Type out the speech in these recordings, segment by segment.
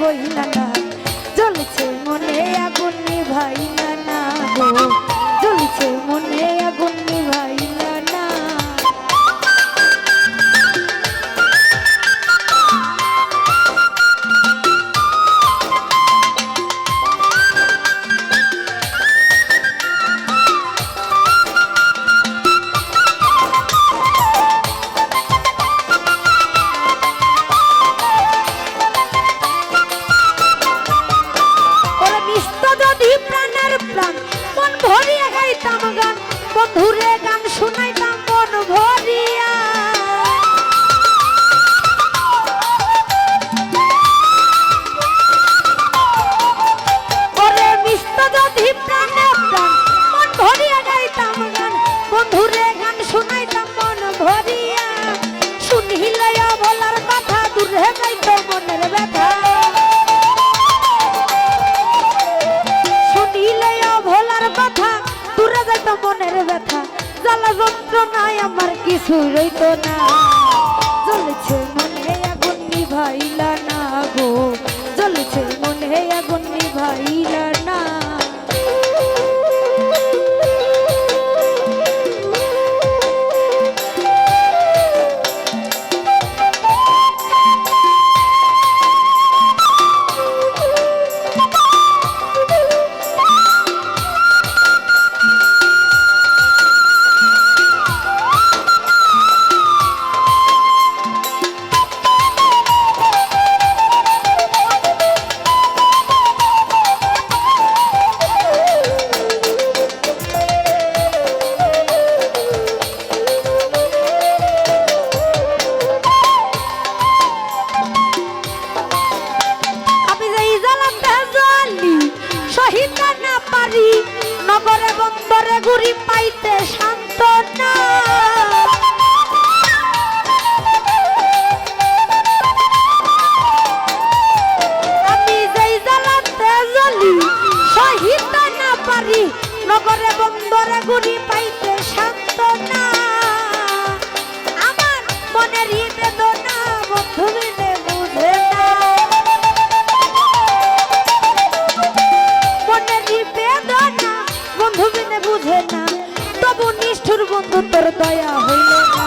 বহিলা না। মন ভরিয়া গাইতাম গান। বন্ধুরে গান শুনাইতাম মন ভরিয়া। যন্ত্রণায় আমার কিছু রইত না। চলেছে মনে আগুন নিভাইলা না নগরে বন্দরে ঘুরি পাইতে শান্ত না। আমি যেই জ্বালাতে জ্বলি, সহিত না পারি, নগরে বন্দরে ঘুরি পাইতে শান্ত না। বন্ধু তোর দয়া হইল না।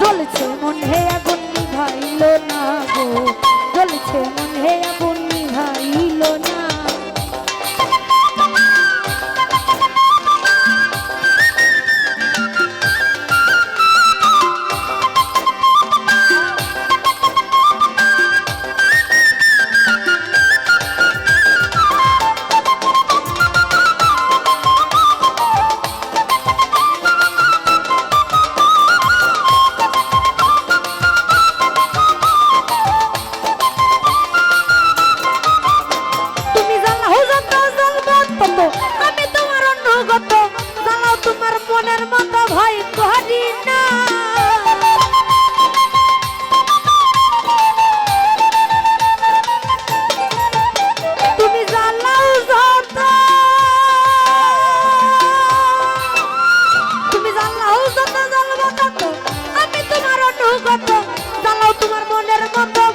জ্বলছে মন হে আগুন নিভাইল না গো। জ্বলছে মন হে আগুন আমি তোমার অনুগত। জ্বালাও তোমার মনের মতো ভয় করি না।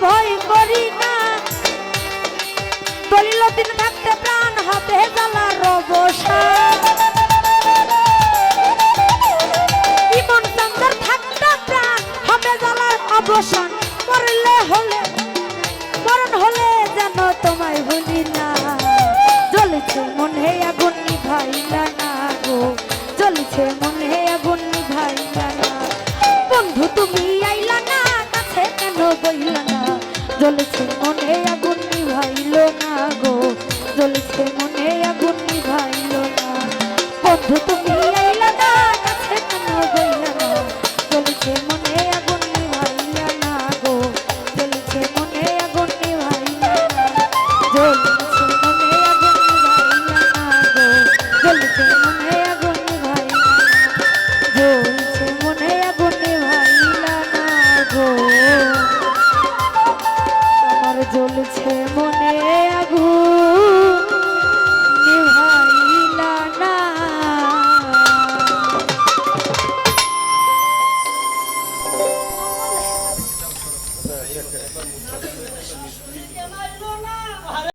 ভয় করি না। দলিল দিন থাকতে প্রাণ হবে জ্বলছে মনে আগুন নিভাইলা না গো। জ্বলছে মনে আগুন নিভাইলা না। বন্ধু, তুমি আইলা না, কাছে কেন বইলা না? জ্বলছে মনে আগুন নিভাইল না গো। জ্বলছে মনে আগুন নিভাইল না। বন্ধু